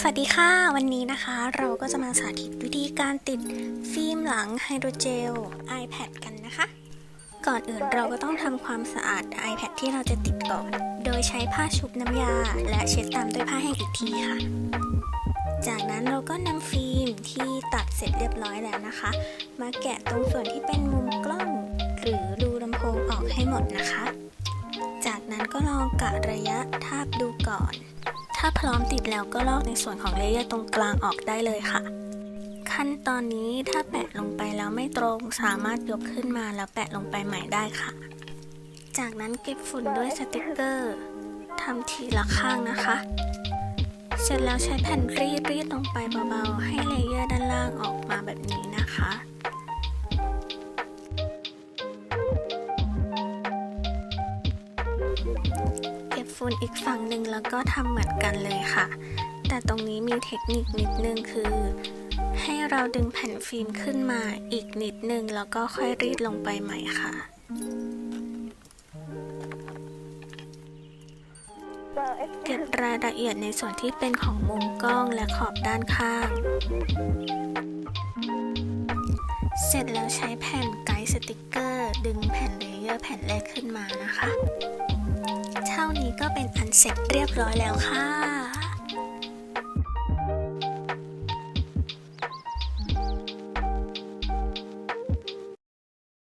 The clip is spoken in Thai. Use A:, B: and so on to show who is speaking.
A: สวัสดีค่ะ วันนี้นะคะ เราก็จะมาสาธิตวิธีการติดฟิล์มหลังไฮโดรเจล iPad กันนะคะ ก่อนอื่นเราก็ต้องทำความสะอาด iPad ที่เราจะติดก่อน โดยใช้ผ้าชุบน้ำยา และเช็ดตามด้วยผ้าแห้งอีกทีค่ะ จากนั้นเราก็นำฟิล์มที่ตัดเสร็จเรียบร้อยแล้วนะคะ มาแกะตรงส่วนที่เป็นมุมกล้อง หรือรูลำโพงออกให้หมดนะคะ จากนั้นก็ลองกะระยะทาบดูก่อน ถ้าพร้อมติดแล้วก็ลอกในส่วนของเลเยอร์ตรงกลางออกได้เลยค่ะ ขั้นตอนนี้ถ้าแปะลงไปแล้วไม่ตรงสามารถยกขึ้นมาแล้วแปะลงไปใหม่ได้ค่ะ จากนั้นเก็บฝุ่นด้วยสติกเกอร์ทำทีละข้างนะคะ เสร็จแล้วใช้แผ่นรีดรีดลงไปเบาๆ ให้เลเยอร์ด้านล่างออกมาแบบนี้นะคะ เก็บฝุ่นอีกฝั่งหนึ่งแล้วก็ทำเหมือนกันเลยค่ะ แต่ตรงนี้มีเทคนิคนิดนึงคือ ให้เราดึงแผ่นฟิล์มขึ้นมาอีกนิดนึงแล้วก็ค่อยรีดลงไปใหม่ค่ะเก็บรายละเอียดในส่วนที่เป็นของมุมกล้องและขอบด้านข้าง เสร็จแล้วใช้แผ่นไกด์สติกเกอร์ ดึงแผ่นเลเยอร์แผ่นแรกขึ้นมานะคะ ก็เป็นอันเสร็จเรียบร้อยแล้วค่ะ